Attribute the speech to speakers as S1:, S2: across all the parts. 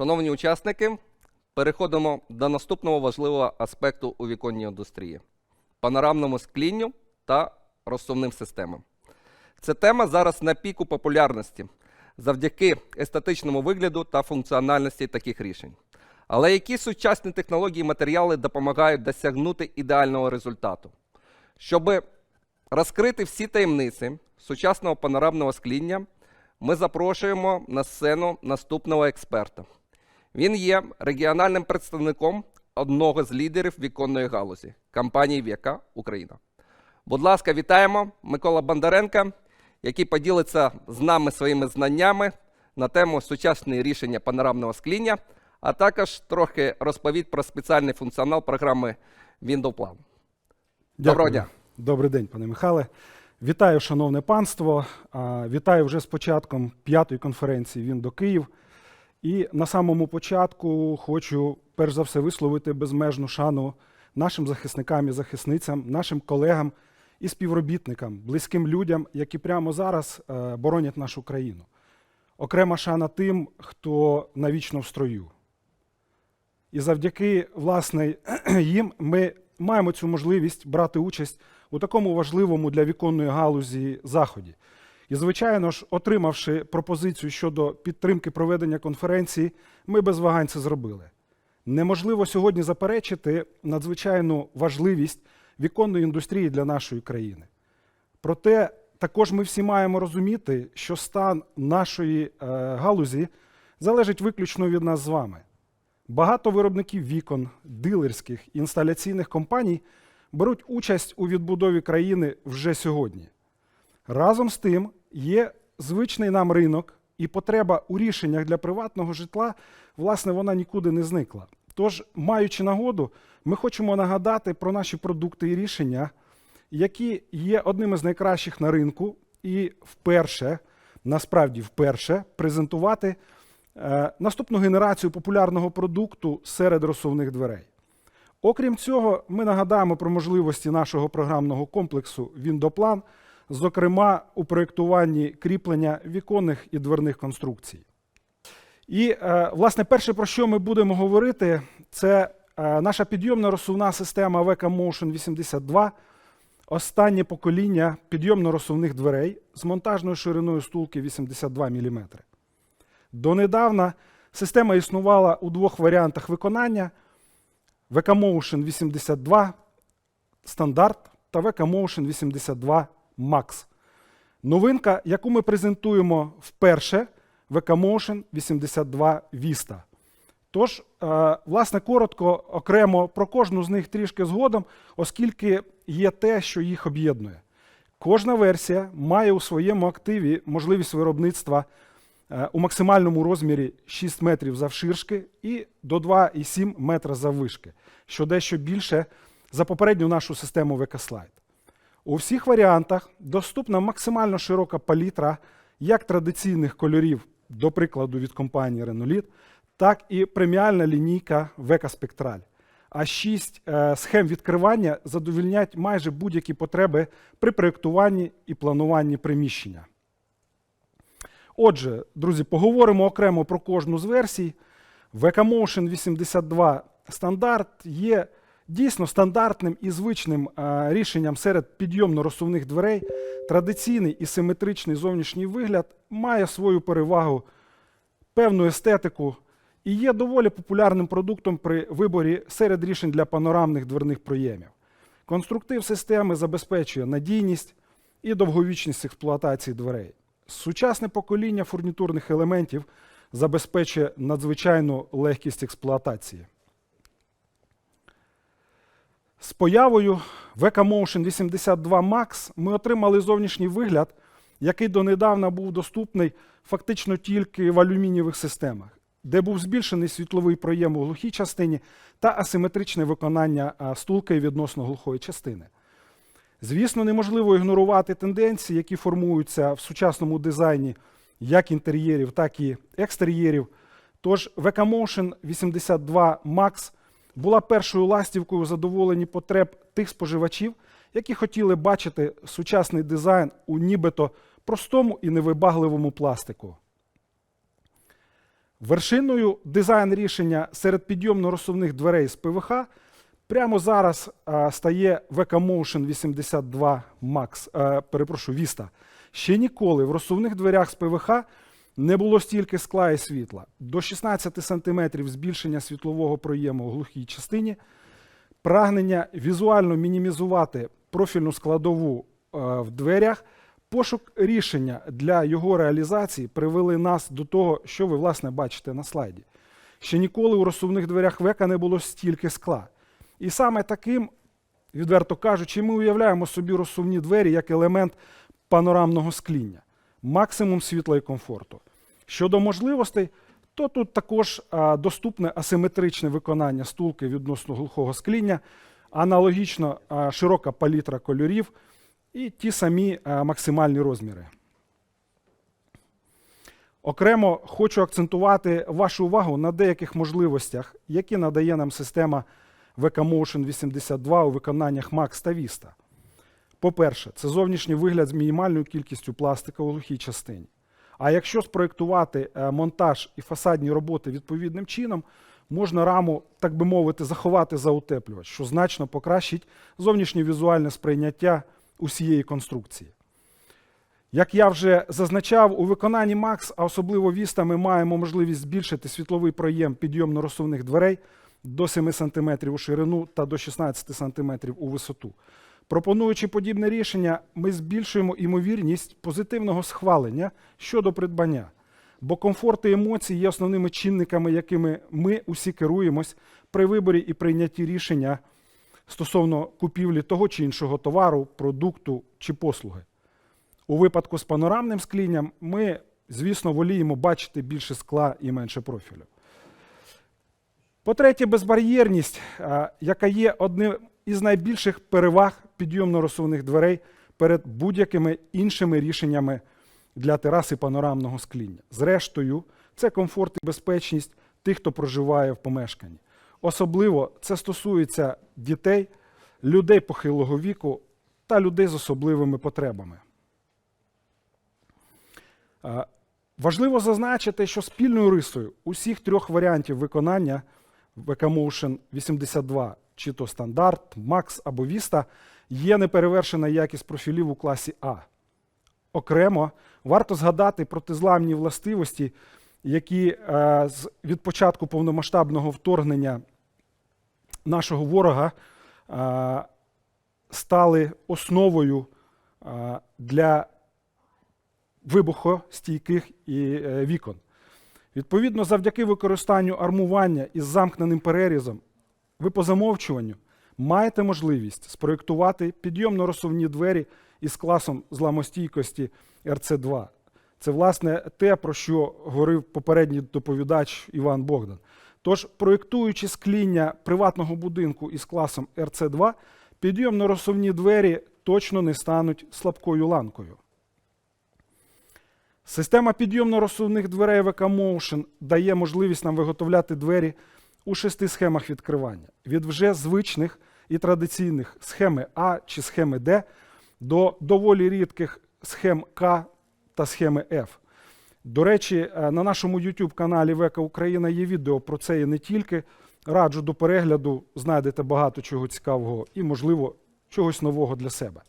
S1: Шановні учасники, переходимо до наступного важливого аспекту у віконній індустрії панорамному склінню та розсувним системам. Ця тема зараз на піку популярності завдяки естетичному вигляду та функціональності таких рішень. Але які сучасні технології і матеріали допомагають досягнути ідеального результату? Щоб розкрити всі таємниці сучасного панорамного скління, ми запрошуємо на сцену наступного експерта. Він є регіональним представником одного з лідерів віконної галузі компанії Віка Україна. Будь ласка, вітаємо Микола Бондаренка, який поділиться з нами своїми знаннями на тему сучасні рішення панорамного скління, а також трохи розповідь про спеціальний функціонал програми Window Plan. Доброго дня.
S2: Добрий день, пане Михайле. Вітаю, шановне панство. Вітаю вже з початком п'ятої конференції Він до Київ. І на самому початку хочу перш за все висловити безмежну шану нашим захисникам і захисницям, нашим колегам і співробітникам, близьким людям, які прямо зараз е, боронять нашу країну. Окрема шана тим, хто навічно в строю. І завдяки власне їм ми маємо цю можливість брати участь у такому важливому для віконної галузі заході. І, звичайно ж, отримавши пропозицію щодо підтримки проведення конференції, ми без вагань це зробили. Неможливо сьогодні заперечити надзвичайну важливість віконної індустрії для нашої країни. Проте також ми всі маємо розуміти, що стан нашої е, галузі залежить виключно від нас з вами. Багато виробників вікон, дилерських інсталяційних компаній беруть участь у відбудові країни вже сьогодні. Разом з тим є звичний нам ринок, і потреба у рішеннях для приватного житла, власне, вона нікуди не зникла. Тож, маючи нагоду, ми хочемо нагадати про наші продукти і рішення, які є одними з найкращих на ринку, і вперше, насправді вперше, презентувати е, наступну генерацію популярного продукту серед розсувних дверей. Окрім цього, ми нагадаємо про можливості нашого програмного комплексу Віндоплан, зокрема у проєктуванні кріплення віконних і дверних конструкцій. І, е, власне, перше, про що ми будемо говорити, це е, наша підйомна розсувна система VK Motion 82, останнє покоління підйомно-розсувних дверей з монтажною шириною стулки 82 мм. Донедавна система існувала у двох варіантах виконання: VK Motion 82 стандарт та VK Motion 82 Max. Новинка, яку ми презентуємо вперше, VK Motion 82 Vista. Тож, е, власне, коротко, окремо про кожну з них трішки згодом, оскільки є те, що їх об'єднує. Кожна версія має у своєму активі можливість виробництва е, у максимальному розмірі 6 метрів завширшки і до 2,7 метра заввишки, що дещо більше за попередню нашу систему VK-Slide. У всіх варіантах доступна максимально широка палітра як традиційних кольорів, до прикладу, від компанії Renolith, так і преміальна лінійка VK Spectral. А шість е, схем відкривання задовільнять майже будь-які потреби при проєктуванні і плануванні приміщення. Отже, друзі, поговоримо окремо про кожну з версій. VK Motion 82 стандарт є дійсно стандартним і звичним е, рішенням серед підйомно-розсувних дверей. Традиційний і симетричний зовнішній вигляд має свою перевагу, певну естетику і є доволі популярним продуктом при виборі серед рішень для панорамних дверних проємів. Конструктив системи забезпечує надійність і довговічність експлуатації дверей. Сучасне покоління фурнітурних елементів забезпечує надзвичайну легкість експлуатації. З появою VK Motion 82 Max ми отримали зовнішній вигляд, який донедавна був доступний фактично тільки в алюмінієвих системах, де був збільшений світловий проєм у глухій частині та асиметричне виконання стулки відносно глухої частини. Звісно, неможливо ігнорувати тенденції, які формуються в сучасному дизайні як інтер'єрів, так і екстер'єрів. Тож VK Motion 82 Max була першою ластівкою у потреб тих споживачів, які хотіли бачити сучасний дизайн у нібито простому і невибагливому пластику. Вершиною дизайн рішення серед підйомно-розсувних дверей з ПВХ прямо зараз а, стає VK Motion 82 Max, е, перепрошую, Vista. Ще ніколи в розсувних дверях з ПВХ не було стільки скла і світла. До 16 см збільшення світлового проєму у глухій частині, прагнення візуально мінімізувати профільну складову е, в дверях, пошук рішення для його реалізації привели нас до того, що ви власне бачите на слайді. Ще ніколи у розсувних дверях века не було стільки скла. І саме таким, відверто кажучи, ми уявляємо собі розсувні двері як елемент панорамного скління, максимум світла і комфорту. Щодо можливостей, то тут також доступне асиметричне виконання стулки відносно глухого скління, аналогічно широка палітра кольорів і ті самі максимальні розміри. Окремо хочу акцентувати вашу увагу на деяких можливостях, які надає нам система VK Motion 82 у виконаннях Max та Vista. По-перше, це зовнішній вигляд з мінімальною кількістю пластика у глухій частині. А якщо спроєктувати е, монтаж і фасадні роботи відповідним чином, можна раму, так би мовити, заховати за утеплювач, що значно покращить зовнішнє візуальне сприйняття усієї конструкції. Як я вже зазначав, у виконанні Max, а особливо Vista, ми маємо можливість збільшити світловий проєм підйомно-розсувних дверей до 7 см у ширину та до 16 см у висоту. Пропонуючи подібне рішення, ми збільшуємо імовірність позитивного схвалення щодо придбання, бо комфорт і емоції є основними чинниками, якими ми усі керуємось при виборі і прийнятті рішення стосовно купівлі того чи іншого товару, продукту чи послуги. У випадку з панорамним склінням ми, звісно, воліємо бачити більше скла і менше профілю. По-третє, безбар'єрність, яка є одним із найбільших переваг підйомно-розсувних дверей перед будь-якими іншими рішеннями для тераси панорамного скління. Зрештою, це комфорт і безпечність тих, хто проживає в помешканні. Особливо це стосується дітей, людей похилого віку та людей з особливими потребами. Важливо зазначити, що спільною рисою усіх трьох варіантів виконання VK Motion 82, чи то стандарт, Max або Vista, є неперевершена якість профілів у класі А. Окремо варто згадати протизламні властивості, які е, від початку повномасштабного вторгнення нашого ворога е, стали основою е, для вибухостійких і вікон. Відповідно, завдяки використанню армування із замкненим перерізом, ви по замовчуванню маєте можливість спроєктувати підйомно-розсувні двері із класом зламостійкості RC2. Це, власне, те, про що говорив попередній доповідач Іван Богдан. Тож, проєктуючи скління приватного будинку із класом RC2, підйомно-розсувні двері точно не стануть слабкою ланкою. Система підйомно-розсувних дверей VK Motion дає можливість нам виготовляти двері у шести схемах відкривання. Від вже звичних і традиційних схеми А чи схеми Д до доволі рідких схем К та схеми F. До речі, е, на нашому YouTube каналі Века Україна є відео про це і не тільки. Раджу до перегляду, знайдете багато чого цікавого і, можливо, чогось нового для себе.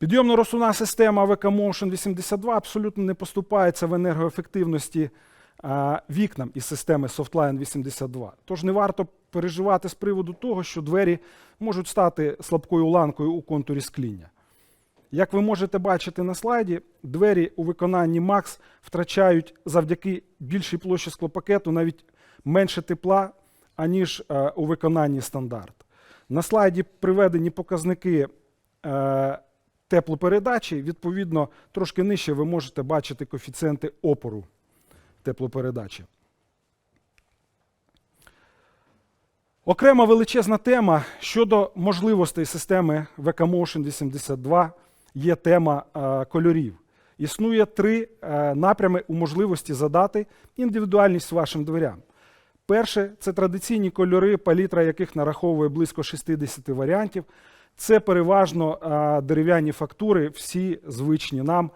S2: Підйомно-розсувна система VK Motion 82 абсолютно не поступається в енергоефективності вікнам із системи Softline 82. Тож не варто переживати з приводу того, що двері можуть стати слабкою ланкою у контурі скління. Як ви можете бачити на слайді, двері у виконанні Max втрачають завдяки більшій площі склопакету навіть менше тепла, аніж е, у виконанні стандарт. На слайді приведені показники е, теплопередачі. Відповідно, трошки нижче ви можете бачити коефіцієнти опору теплопередачі. Окрема величезна тема щодо можливостей системи VK Motion 82 є тема е, кольорів. Існує три е, напрями у можливості задати індивідуальність вашим дверям. Перше це традиційні кольори, палітра яких нараховує близько 60 варіантів. Це переважно е, дерев'яні фактури, всі звичні нам,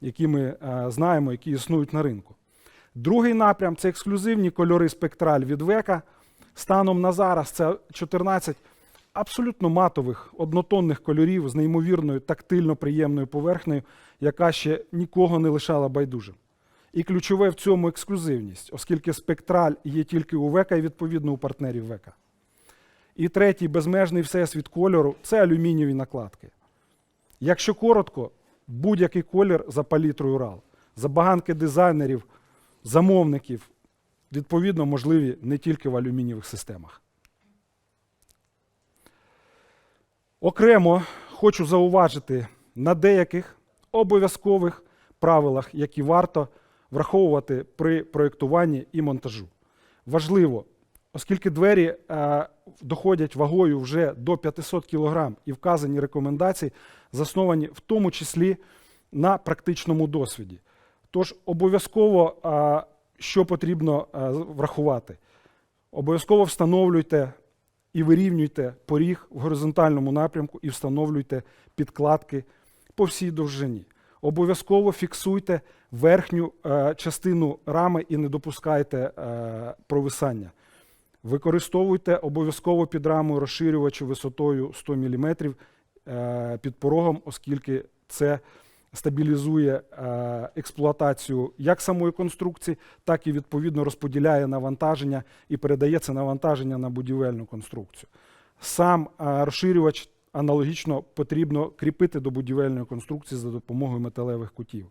S2: які ми знаємо, які існують на ринку. Другий напрям це ексклюзивні кольори спектраль від века. Станом на зараз це 14 абсолютно матових однотонних кольорів з неймовірною тактильно приємною поверхнею, яка ще нікого не лишала байдужим. І ключове в цьому ексклюзивність, оскільки спектраль є тільки у века і відповідно у партнерів века. І третій безмежний всесвіт кольору це алюмінієві накладки. Якщо коротко, будь-який колір за палітрою RAL. Забаганки дизайнерів, замовників, відповідно, можливі не тільки в алюмінієвих системах. Окремо хочу зауважити на деяких обов'язкових правилах, які варто враховувати при проєктуванні і монтажу. Важливо, оскільки двері е, доходять вагою вже до 500 кг і вказані рекомендації засновані в тому числі на практичному досвіді. Тож обов'язково, що потрібно врахувати, обов'язково встановлюйте і вирівнюйте поріг в горизонтальному напрямку і встановлюйте підкладки по всій довжині. Обов'язково фіксуйте верхню частину рами і не допускайте провисання. Використовуйте обов'язково під рамою розширювачі висотою 100 мм е, під порогом, оскільки це стабілізує е, експлуатацію як самої конструкції, так і відповідно розподіляє навантаження і передає це навантаження на будівельну конструкцію. Сам е, розширювач аналогічно потрібно кріпити до будівельної конструкції за допомогою металевих кутів.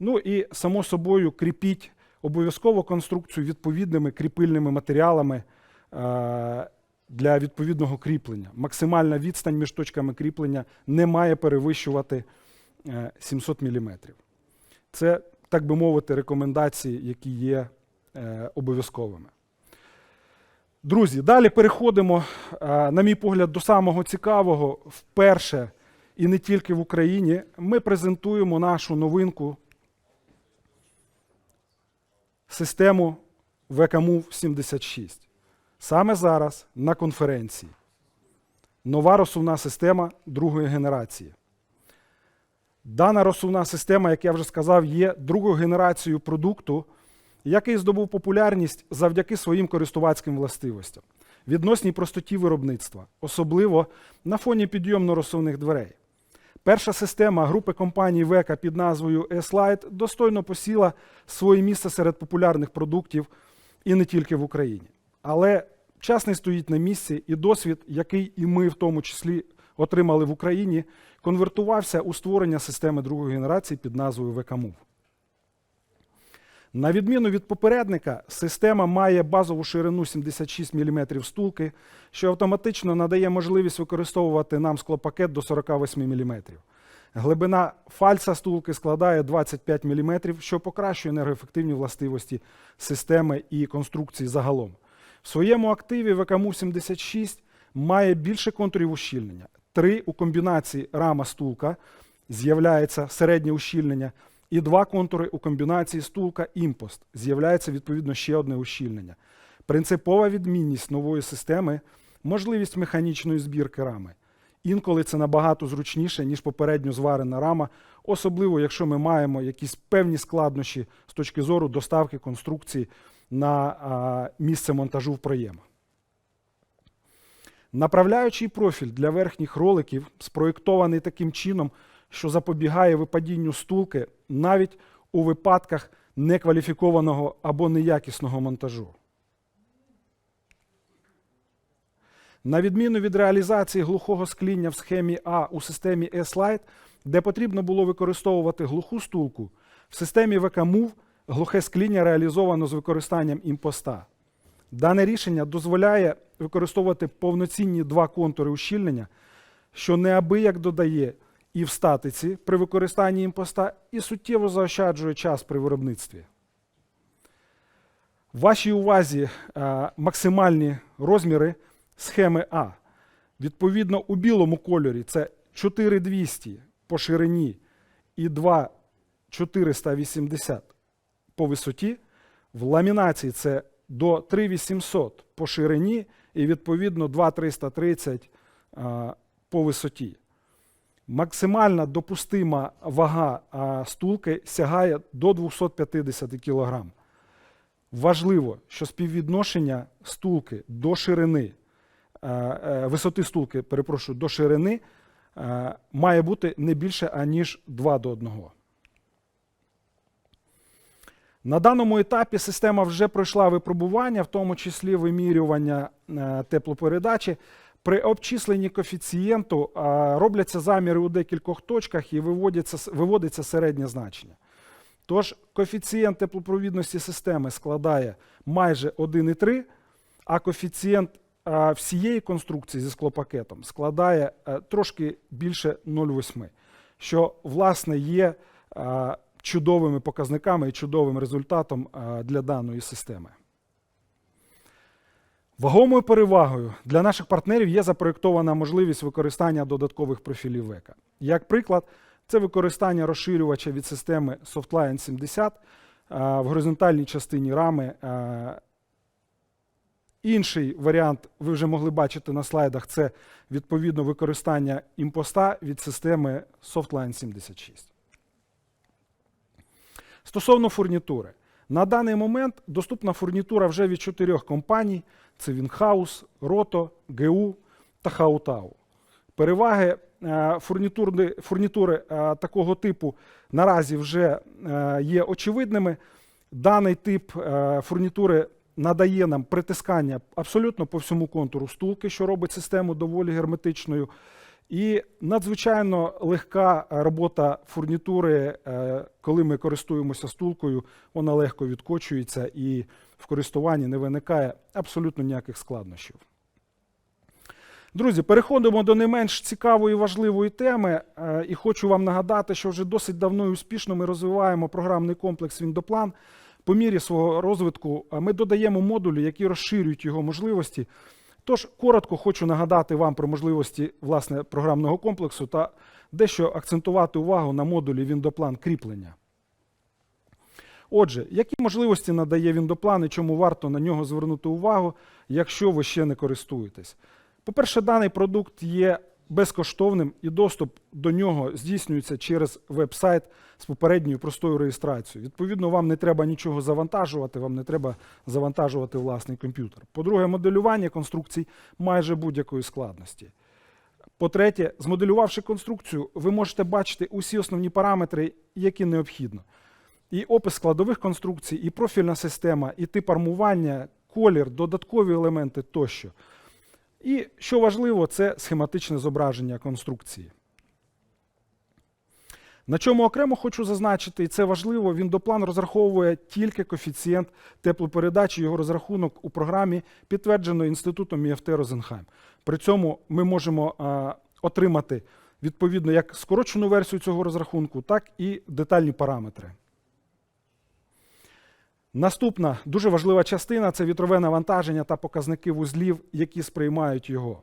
S2: Ну і само собою кріпіть обов'язково конструкцію відповідними кріпильними матеріалами е, для відповідного кріплення. Максимальна відстань між точками кріплення не має перевищувати 700 мм. Це, так би мовити, рекомендації, які є е, обов'язковими. Друзі, далі переходимо, е, на мій погляд, до самого цікавого. Вперше і не тільки в Україні ми презентуємо нашу новинку систему VKMove 76. Саме зараз на конференції. Нова розсувна система другої генерації. Дана розсувна система, як я вже сказав, є другою генерацією продукту, який здобув популярність завдяки своїм користувацьким властивостям, відносній простоті виробництва, особливо на фоні підйомно-розсувних дверей. Перша система групи компаній Века під назвою S-Lite достойно посіла своє місце серед популярних продуктів і не тільки в Україні. Але час не стоїть на місці, і досвід, який і ми в тому числі отримали в Україні, конвертувався у створення системи другої генерації під назвою VK-Move. На відміну від попередника, система має базову ширину 76 мм стулки, що автоматично надає можливість використовувати нам склопакет до 48 мм. Глибина фальса стулки складає 25 мм, що покращує енергоефективні властивості системи і конструкції загалом. В своєму активі VKMU 76 має більше контурів ущільнення. Три у комбінації рама стулка з'являється середнє ущільнення, і два контури у комбінації стулка імпост з'являється відповідно ще одне ущільнення. Принципова відмінність нової системи можливість механічної збірки рами. Інколи це набагато зручніше, ніж попередньо зварена рама, особливо якщо ми маємо якісь певні складнощі з точки зору доставки конструкції на місце монтажу в проємах. Направляючий профіль для верхніх роликів спроєктований таким чином, що запобігає випадінню стулки навіть у випадках некваліфікованого або неякісного монтажу. На відміну від реалізації глухого скління в схемі А у системі S-Lite, де потрібно було використовувати глуху стулку, в системі VK-Move глухе скління реалізовано з використанням імпоста. Дане рішення дозволяє використовувати повноцінні два контури ущільнення, що неабияк додає і в статиці при використанні імпоста, і суттєво заощаджує час при виробництві. В вашій увазі е, максимальні розміри схеми А. Відповідно, у білому кольорі це 4200 по ширині і 2480 по висоті. В ламінації це до 3800 по ширині і відповідно 2330 по висоті. Максимальна допустима вага стулки сягає до 250 кг. Важливо, що співвідношення стулки до ширини, е, висоти стулки, перепрошую, до ширини має бути не більше, аніж 2 до 1. На даному етапі система вже пройшла випробування, в тому числі вимірювання е, теплопередачі. При обчисленні коефіцієнту е, робляться заміри у декількох точках і виводиться, виводиться середнє значення. Тож коефіцієнт теплопровідності системи складає майже 1,3, а коефіцієнт е, всієї конструкції зі склопакетом складає трошки більше 0,8, що власне є чудовими показниками і чудовим результатом е, для даної системи. Вагомою перевагою для наших партнерів є запроєктована можливість використання додаткових профілів века. Як приклад, це використання розширювача від системи Softline 70 е, в горизонтальній частині рами. е, Інший варіант ви вже могли бачити на слайдах. Це відповідно використання імпоста від системи Softline 76. Стосовно фурнітури. На даний момент доступна фурнітура вже від чотирьох компаній: це Вінхаус, Рото, ГУ та Хаутау. Переваги е, фурнітурни- фурнітури е, такого типу наразі вже е, є очевидними. Даний тип фурнітури надає нам притискання абсолютно по всьому контуру стулки, що робить систему доволі герметичною. І надзвичайно легка робота фурнітури, е, коли ми користуємося стулкою, вона легко відкочується і в користуванні не виникає абсолютно ніяких складнощів. Друзі, переходимо до не менш цікавої і важливої теми. е, І хочу вам нагадати, що вже досить давно і успішно ми розвиваємо програмний комплекс Віндоплан. По мірі свого розвитку е, ми додаємо модулі, які розширюють його можливості. Тож коротко хочу нагадати вам про можливості власне програмного комплексу та дещо акцентувати увагу на модулі Віндоплан кріплення. Отже, які можливості надає Віндоплан і чому варто на нього звернути увагу, якщо ви ще не користуєтесь? По-перше, даний продукт є безкоштовним і доступ до нього здійснюється через веб-сайт з попередньою простою реєстрацією. Відповідно, вам не треба нічого завантажувати, вам не треба завантажувати власний комп'ютер. По-друге, моделювання конструкцій майже будь-якої складності. По-третє, змоделювавши конструкцію, ви можете бачити усі основні параметри, які необхідно. І опис складових конструкцій, і профільна система, і тип армування, колір, додаткові елементи тощо. І що важливо, це схематичне зображення конструкції. На чому окремо хочу зазначити, і це важливо, Віндоплан розраховує тільки коефіцієнт теплопередачі, його розрахунок у програмі, підтверджено інститутом ІФТ Розенхайм. При цьому ми можемо а, отримати відповідно як скорочену версію цього розрахунку, так і детальні параметри. Наступна дуже важлива частина це вітрове навантаження та показники вузлів, які сприймають його.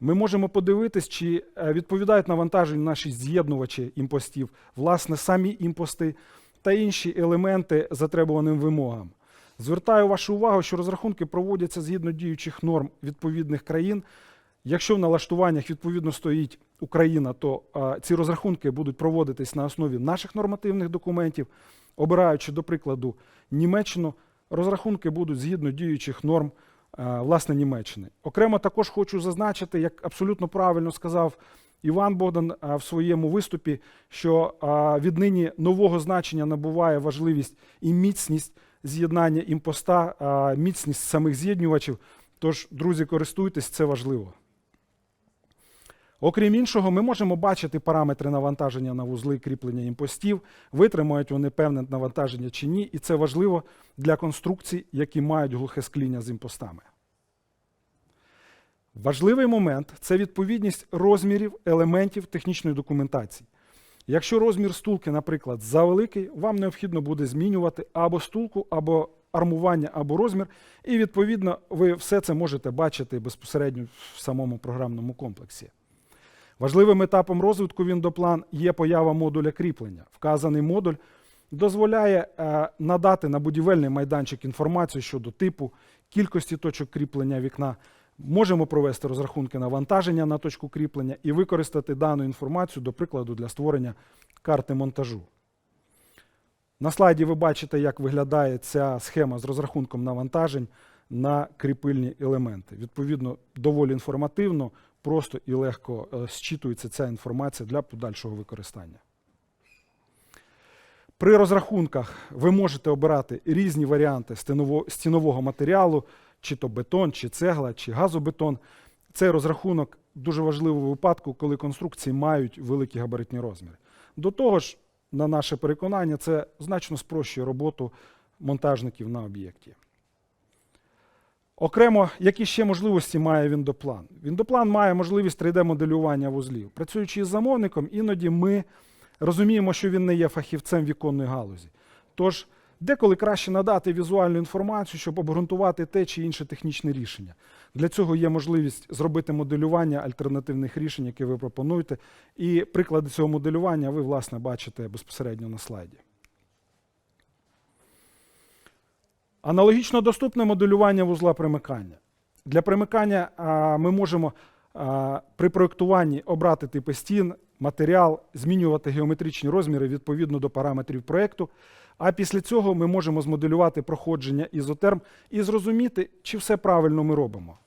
S2: Ми можемо подивитись, чи е, відповідають навантаженню наші з'єднувачі імпостів, власне, самі імпости та інші елементи затребуваним вимогам. Звертаю вашу увагу, що розрахунки проводяться згідно діючих норм відповідних країн. Якщо в налаштуваннях відповідно стоїть Україна, то е, ці розрахунки будуть проводитись на основі наших нормативних документів. Обираючи, до прикладу, Німеччину, розрахунки будуть згідно діючих норм е, власне Німеччини. Окремо також хочу зазначити, як абсолютно правильно сказав Іван Богдан е, в своєму виступі, що е, віднині нового значення набуває важливість і міцність з'єднання імпоста, міцність самих з'єднувачів. Тож, друзі, користуйтесь, це важливо. Окрім іншого, ми можемо бачити параметри навантаження на вузли кріплення імпостів, витримають вони певне навантаження чи ні, і це важливо для конструкцій, які мають глухе скління з імпостами. Важливий момент це відповідність розмірів елементів технічної документації. Якщо розмір стулки, наприклад, завеликий, вам необхідно буде змінювати або стулку, або армування, або розмір, і відповідно ви все це можете бачити безпосередньо в самому програмному комплексі. Важливим етапом розвитку Віндоплан є поява модуля кріплення. Вказаний модуль дозволяє е, надати на будівельний майданчик інформацію щодо типу, кількості точок кріплення вікна. Можемо провести розрахунки навантаження на точку кріплення і використати дану інформацію, до прикладу, для створення карти монтажу. На слайді ви бачите, як виглядає ця схема з розрахунком навантажень на кріпильні елементи. Відповідно, доволі інформативно, просто і легко е, зчитується ця інформація для подальшого використання. При розрахунках ви можете обирати різні варіанти стінового матеріалу, чи то бетон, чи цегла, чи газобетон. Цей розрахунок дуже важливий у випадку, коли конструкції мають великі габаритні розміри. До того ж, на наше переконання, це значно спрощує роботу монтажників на об'єкті. Окремо, які ще можливості має Віндоплан? Віндоплан має можливість 3D-моделювання вузлів. Працюючи із замовником, іноді ми розуміємо, що він не є фахівцем віконної галузі. Тож, деколи краще надати візуальну інформацію, щоб обґрунтувати те чи інше технічне рішення. Для цього є можливість зробити моделювання альтернативних рішень, які ви пропонуєте. І приклади цього моделювання ви, власне, бачите безпосередньо на слайді. Аналогічно доступне моделювання вузла примикання. Для примикання ми можемо при проєктуванні обрати типи стін, матеріал, змінювати геометричні розміри відповідно до параметрів проєкту. А після цього ми можемо змоделювати проходження ізотерм і зрозуміти, чи все правильно ми робимо.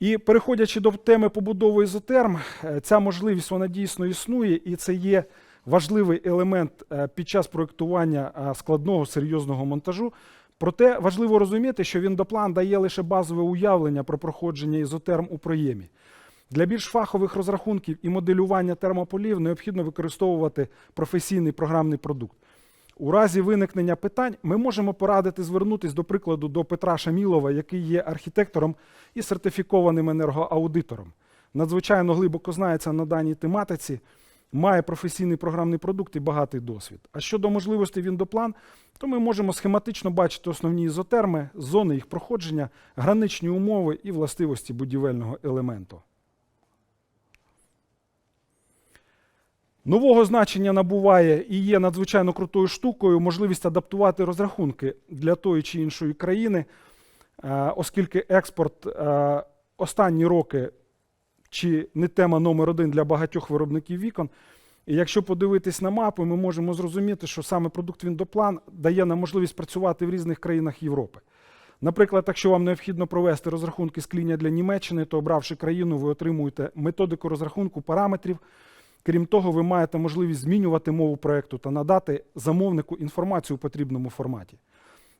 S2: І переходячи до теми побудови ізотерм, е, ця можливість вона дійсно існує, і це є важливий елемент е, під час проєктування е, складного серйозного монтажу. Проте важливо розуміти, що Віндоплан дає лише базове уявлення про проходження ізотерм у проємі. Для більш фахових розрахунків і моделювання термополів необхідно використовувати професійний програмний продукт. У разі виникнення питань ми можемо порадити звернутися, до прикладу, до Петра Шамілова, який є архітектором і сертифікованим енергоаудитором. Надзвичайно глибоко знається на даній тематиці, має професійний програмний продукт і багатий досвід. А щодо можливостей Віндоплан, то ми можемо схематично бачити основні ізотерми, зони їх проходження, граничні умови і властивості будівельного елементу. Нового значення набуває і є надзвичайно крутою штукою можливість адаптувати розрахунки для тої чи іншої країни, е, оскільки експорт е, останні роки чи не тема номер один для багатьох виробників вікон. І якщо подивитись на мапу, ми можемо зрозуміти, що саме продукт Віндоплан дає нам можливість працювати в різних країнах Європи. Наприклад, якщо вам необхідно провести розрахунки скління для Німеччини, то обравши країну, ви отримуєте методику розрахунку параметрів. Крім того, ви маєте можливість змінювати мову проекту та надати замовнику інформацію у потрібному форматі.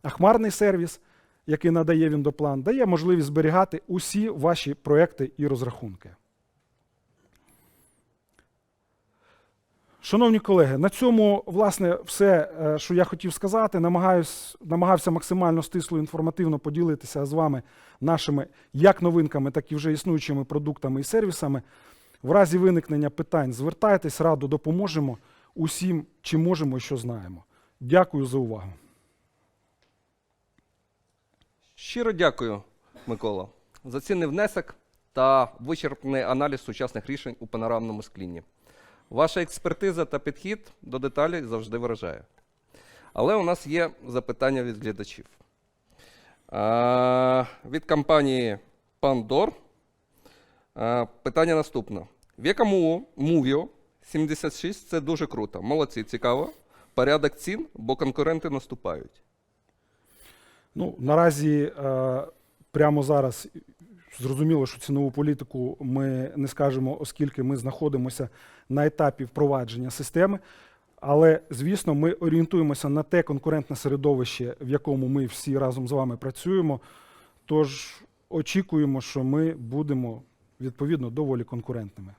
S2: А хмарний сервіс, який надає Віндоплан, дає можливість зберігати усі ваші проекти і розрахунки. Шановні колеги, на цьому власне все, е, що я хотів сказати. Намагаюсь, намагався максимально стисло інформативно поділитися з вами нашими як новинками, так і вже існуючими продуктами і сервісами. В разі виникнення питань звертайтесь, радо допоможемо усім, чи можемо і що знаємо. Дякую за увагу.
S1: Щиро дякую, Микола, за цінний внесок та вичерпний аналіз сучасних рішень у панорамному склінні. Ваша експертиза та підхід до деталей завжди вражає. Але у нас є запитання від глядачів. А, від компанії Pandor. А, питання наступне. В якому Movio 76 це дуже круто. Молодці, цікаво. Порядок цін, бо конкуренти наступають.
S2: Ну, наразі е, прямо зараз зрозуміло, що цінову політику ми не скажемо, оскільки ми знаходимося на етапі впровадження системи. Але, звісно, ми орієнтуємося на те конкурентне середовище, в якому ми всі разом з вами працюємо. Тож очікуємо, що ми будемо відповідно доволі конкурентними.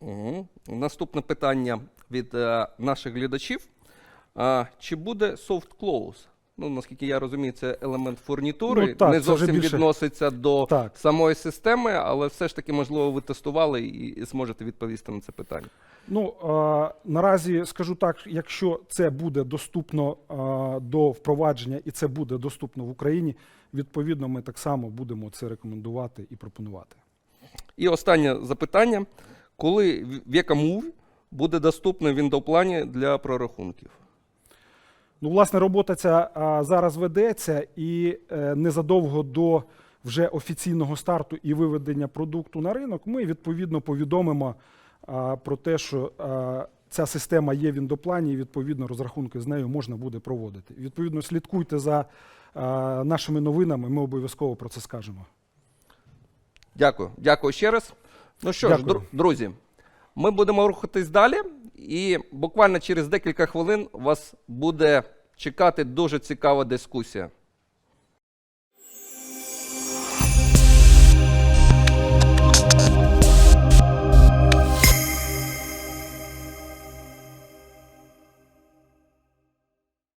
S1: Угу. Наступне питання від е, наших глядачів. А, чи буде soft close? Ну, наскільки я розумію, це елемент фурнітури.
S2: Ну, так,
S1: не
S2: це вже
S1: зовсім
S2: більше-
S1: відноситься до
S2: Так.
S1: самої системи, але все ж таки, можливо, ви тестували і, і зможете відповісти на це питання.
S2: Ну е, наразі скажу так, якщо це буде доступно е, до впровадження і це буде доступно в Україні, відповідно, ми так само будемо це рекомендувати і пропонувати.
S1: І останнє запитання: коли в- в якому буде доступно в індоплані для прорахунків?
S2: Ну, власне, робота ця зараз ведеться, і е, незадовго до вже офіційного старту і виведення продукту на ринок, ми відповідно повідомимо про те, що ця система є в індоплані, і відповідно розрахунки з нею можна буде проводити. Відповідно, слідкуйте за нашими новинами. Ми обов'язково про це скажемо.
S1: Дякую. Дякую ще раз. Ну що ж,
S2: Дякую.
S1: дру- друзі, ми будемо рухатись далі, і буквально через декілька хвилин вас буде чекати дуже цікава дискусія.